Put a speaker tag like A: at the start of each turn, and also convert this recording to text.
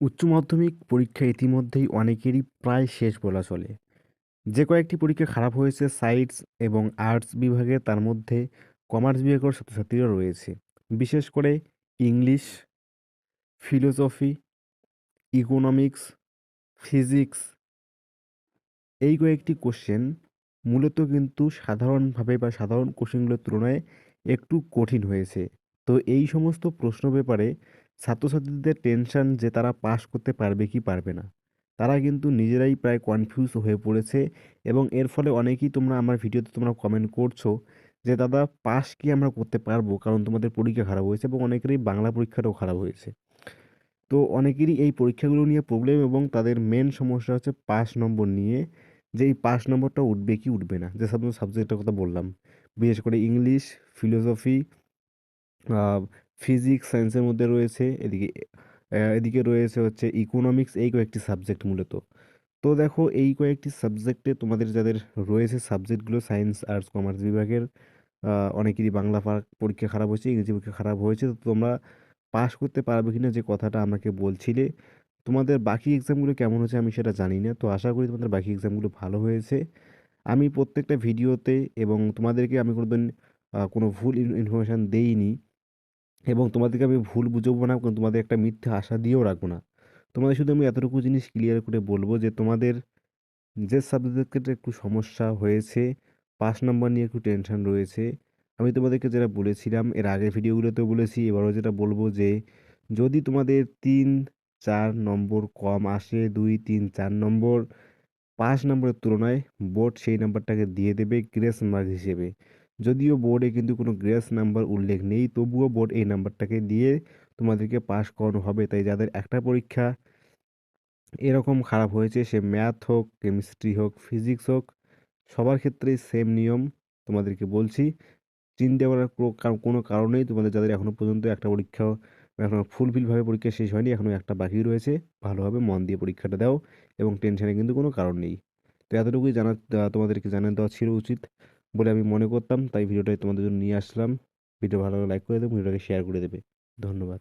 A: উচ্চ মাধ্যমিক পরীক্ষা ইতিমধ্যেই অনেকেরই প্রায় শেষ বলা চলে। যে কয়েকটি পরীক্ষা খারাপ হয়েছে সায়েন্স এবং আর্টস বিভাগে, তার মধ্যে কমার্স বিভাগের ছাত্রছাত্রীরা রয়েছে। বিশেষ করে ইংলিশ, ফিলোসফি, ইকোনমিক্স, ফিজিক্স, এই কয়েকটি কোশ্চেন মূলত কিন্তু সাধারণভাবে বা সাধারণ কোশ্চেনগুলোর তুলনায় একটু কঠিন হয়েছে। তো এই সমস্ত প্রশ্ন ব্যাপারে ছাত্রছাত্রীদের টেনশন যে তারা পাস করতে পারবে কি পারবে না। তারা কিন্তু নিজেরাই প্রায় কনফিউজ হয়ে পড়েছে এবং এর ফলে অনেকেই তোমরা আমার ভিডিওতে তোমরা কমেন্ট করছ যে, দাদা পাস কি আমরা করতে পারব? কারণ তোমাদের পরীক্ষা খারাপ হয়েছে এবং অনেকেরই বাংলা পরীক্ষাটাও খারাপ হয়েছে। তো অনেকেরই এই পরীক্ষাগুলো নিয়ে প্রবলেম এবং তাদের মেন সমস্যা হচ্ছে পাস নম্বর নিয়ে যে, এই পাস নম্বরটা উঠবে কি উঠবে না। যে, সব সাবজেক্টের কথা বললাম। বিশেষ করে ইংলিশ ফিলোসফি ফিজিক্স সায়েন্সের মধ্যে রয়েছে, এদিকে এদিকে রয়েছে হচ্ছে ইকোনমিক্স এই কয়েকটি সাবজেক্ট মূলত। তো দেখো, এই কয়েকটি সাবজেক্টে তোমাদের যাদের রয়েছে সাবজেক্টগুলো সায়েন্স আর্টস কমার্স বিভাগের অনেকেরই বাংলা পরীক্ষা খারাপ হয়েছে, ইংরেজি পরীক্ষা খারাপ হয়েছে, তো তোমরা পাস করতে পারবে কিনা যে কথাটা আমাকে বলছিলে, তোমাদের বাকি এক্সামগুলো কেমন হচ্ছে আমি সেটা জানি না, তো আশা করি তোমাদের বাকি এক্সামগুলো ভালো হয়েছে। আমি প্রত্যেকটা ভিডিওতে এবং তোমাদেরকে আমি কোনোদিন কোনো ভুল ইনফরমেশান দেইনি এবং তোমাদেরকে আমি ভুল বুঝব না, কারণ তোমাদের একটা মিথ্যে আশা দিয়েও রাখব না। তোমাদের শুধু আমি এতটুকু জিনিস ক্লিয়ার করে বলব যে, তোমাদের যে সাবজেক্টের একটু সমস্যা হয়েছে, পাঁচ নম্বর নিয়ে একটু টেনশন রয়েছে, আমি তোমাদেরকে যেটা বলেছিলাম, এর আগের ভিডিওগুলোতেও বলেছি, এবারও যেটা বলব যে, যদি তোমাদের তিন, চার নম্বর কম আসে, দুই, তিন, চার নম্বর পাঁচ নম্বরের তুলনায় বোর্ড সেই নাম্বারটাকে দিয়ে দেবে গ্রেস মার্ক হিসেবে। যদিও বোর্ডে কিন্তু কোনো গ্রেস নাম্বার উল্লেখ নেই, তবুও বোর্ড এই নাম্বারটাকে দিয়ে তোমাদেরকে পাস করানো হবে। তাই যাদের একটা পরীক্ষা এরকম খারাপ হয়েছে, সে ম্যাথ হোক কেমিস্ট্রি হোক ফিজিক্স হোক, সবার ক্ষেত্রেই সেম নিয়ম তোমাদেরকে বলছি। চিন্তা করার কোনো কারণেই তোমাদের যাদের এখনও পর্যন্ত একটা পরীক্ষা এখনও ফুলফিলভাবে পরীক্ষা শেষ হয়নি এখনও একটা বাকি রয়েছে, ভালোভাবে মন দিয়ে পরীক্ষাটা দাও এবং টেনশনে কিন্তু কোনো কারণ নেই। তো এতটুকুই জানা, তোমাদেরকে জানিয়ে দেওয়া ছিল উচিত। বলে আমি মনে করতাম, তাই ভিডিওটাই তোমাদের জন্য নিয়ে আসলাম। ভিডিও ভালো লাইক করে দেবে, ভিডিওটাকে শেয়ার করে দেবে। ধন্যবাদ।